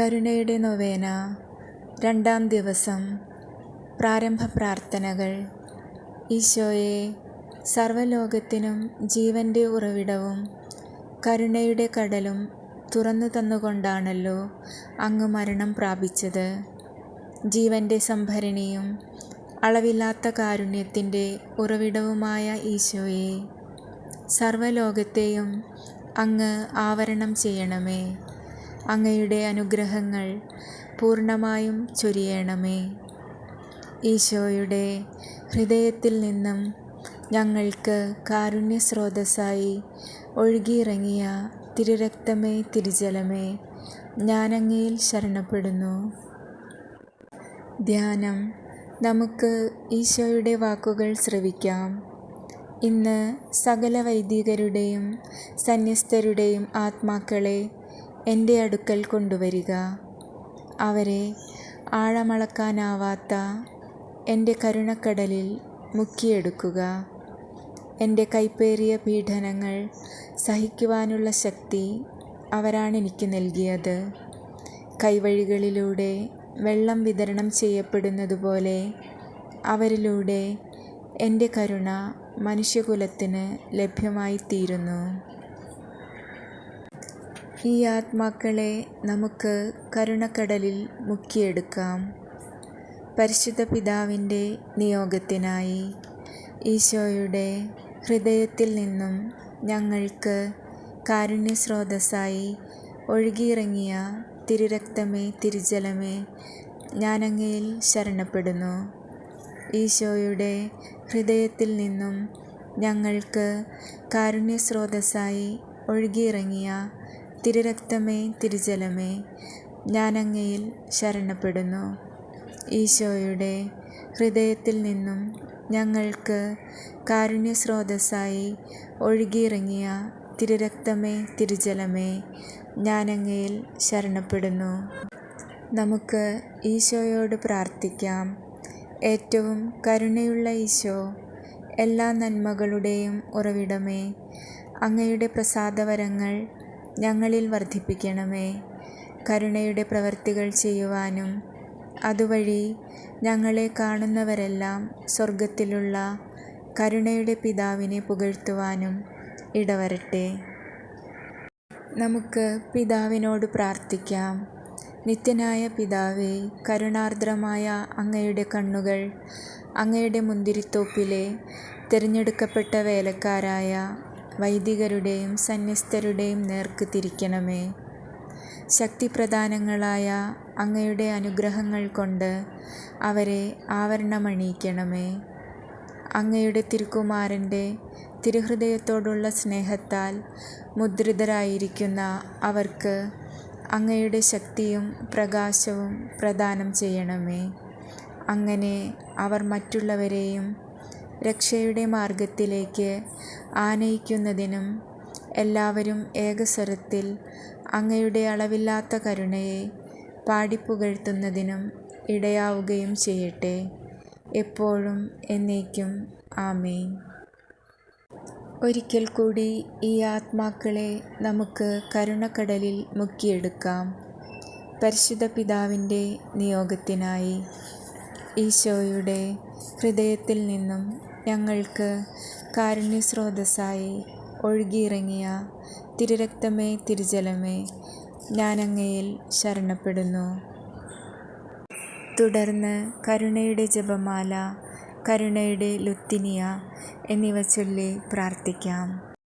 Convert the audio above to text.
കരുണയുടെ നൊവേന. രണ്ടാം ദിവസം. പ്രാരംഭ പ്രാർത്ഥനകൾ. ഈശോയെ സർവലോകത്തിനും ജീവന്റെ ഉറവിടവും കരുണയുടെ കടലും തുറന്നു തന്നുകൊണ്ടാണല്ലോ അങ്ങ് മരണം പ്രാപിച്ചത്. ജീവന്റെ സംഭരണിയും അളവില്ലാത്ത കാരുണ്യത്തിന്റെ ഉറവിടവുമായ ഈശോയെ സർവലോകത്തെയും അങ്ങ് ആവരണം ചെയ്യണമേ. അങ്ങയുടെ അനുഗ്രഹങ്ങൾ പൂർണമായും ചൊരിയണമേ. ഈശോയുടെ ഹൃദയത്തിൽ നിന്നും ഞങ്ങൾക്ക് കാരുണ്യ സ്രോതസ്സായി ഒഴുകിയിറങ്ങിയ തിരുരക്തമേ തിരുജലമേ ഞാനങ്ങയിൽ ശരണപ്പെടുന്നു. ധ്യാനം. നമുക്ക് ഈശോയുടെ വാക്കുകൾ ശ്രവിക്കാം. ഇന്ന് സകല വൈദികരുടെയും സന്യസ്തരുടെയും ആത്മാക്കളെ എന്റെ അടുക്കൽ കൊണ്ടുവരിക. അവരെ ആഴമളക്കാനാവാത്ത എന്റെ കരുണക്കടലിൽ മുക്കിയെടുക്കുക. എന്റെ കൈപ്പേറിയ പീഡനങ്ങൾ സഹിക്കുവാനുള്ള ശക്തി അവരാണെനിക്ക് നൽകിയത്. കൈവഴികളിലൂടെ വെള്ളം വിതരണം ചെയ്യപ്പെടുന്നതുപോലെ അവരിലൂടെ എന്റെ കരുണ മനുഷ്യകുലത്തിന് ലഭ്യമായിത്തീരുന്നു. ഈ ആത്മാക്കളെ നമുക്ക് കരുണക്കടലിൽ മുക്കിയെടുക്കാം. പരിശുദ്ധ പിതാവിന്റെ നിയോഗത്തിനായി ഈശോയുടെ ഹൃദയത്തിൽ നിന്നും ഞങ്ങൾക്ക് കാരുണ്യസ്രോതസ്സായി ഒഴുകിയിറങ്ങിയ തിരുരക്തമേ തിരുജലമേ ഞാനങ്ങയിൽ ശരണപ്പെടുന്നു. ഈശോയുടെ ഹൃദയത്തിൽ നിന്നും ഞങ്ങൾക്ക് കാരുണ്യസ്രോതസ്സായി ഒഴുകിയിറങ്ങിയ തിരുരക്തമേ തിരുജലമേ ഞാനങ്ങയിൽ ശരണപ്പെടുന്നു. ഈശോയുടെ ഹൃദയത്തിൽ നിന്നും ഞങ്ങൾക്ക് കാരുണ്യസ്രോതസ്സായി ഒഴുകിയിറങ്ങിയ തിരുരക്തമേ തിരുജലമേ ഞാനങ്ങയിൽ ശരണപ്പെടുന്നു. നമുക്ക് ഈശോയോട് പ്രാർത്ഥിക്കാം. ഏറ്റവും കരുണയുള്ള ഈശോ എല്ലാ നന്മകളുടെയും ഉറവിടമേ അങ്ങയുടെ പ്രസാദവരങ്ങൾ ഞങ്ങളിൽ വർദ്ധിപ്പിക്കണമേ. കരുണയുടെ പ്രവർത്തികൾ ചെയ്യുവാനും അതുവഴി ഞങ്ങളെ കാണുന്നവരെല്ലാം സ്വർഗത്തിലുള്ള കരുണയുടെ പിതാവിനെ പുകഴ്ത്തുവാനും ഇടവരട്ടെ. നമുക്ക് പിതാവിനോട് പ്രാർത്ഥിക്കാം. നിത്യനായ പിതാവേ കരുണാർദ്രമായ അങ്ങയുടെ കണ്ണുകൾ അങ്ങയുടെ മുന്തിരിത്തോപ്പിലെ തിരഞ്ഞെടുക്കപ്പെട്ട വേലക്കാരായ വൈദികരുടെയും സന്യസ്തരുടെയും നേർക്ക് തിരിക്കണമേ. ശക്തിപ്രധാനങ്ങളായ അങ്ങയുടെ അനുഗ്രഹങ്ങൾ കൊണ്ട് അവരെ ആവരണമണിയിക്കണമേ. അങ്ങയുടെ തിരുക്കുമാരന്റെ തിരുഹൃദയത്തോടുള്ള സ്നേഹത്താൽ മുദ്രിതരായിരിക്കുന്ന അവർക്ക് അങ്ങയുടെ ശക്തിയും പ്രകാശവും പ്രദാനം ചെയ്യണമേ. അങ്ങനെ അവർ മറ്റുള്ളവരെയും രക്ഷയുടെ മാർഗത്തിലേക്ക് ആനയിക്കുന്നതിനും എല്ലാവരും ഏകസ്വരത്തിൽ അങ്ങയുടെ അളവില്ലാത്ത കരുണയെ പാടിപ്പുകഴ്ത്തുന്നതിനും ഇടയാവുകയും ചെയ്യട്ടെ. എപ്പോഴും എന്നേക്കും. ആമേൻ. ഒരിക്കൽ കൂടി ഈ ആത്മാക്കളെ നമുക്ക് കരുണക്കടലിൽ മുക്കിയെടുക്കാം. പരിശുദ്ധ പിതാവിന്റെ നിയോഗത്തിനായി ഈശോയുടെ ഹൃദയത്തിൽ നിന്നും ഞങ്ങൾക്ക് കാരുണ്യസ്രോതസ്സായി ഒഴുകിയിറങ്ങിയ തിരുരക്തമേ തിരുജലമേ ഞാനങ്ങയിൽ ശരണപ്പെടുന്നു. തുടർന്ന് കരുണയുടെ ജപമാല കരുണയുടെ ലുത്തിനിയ എന്നിവ ചൊല്ലി പ്രാർത്ഥിക്കാം.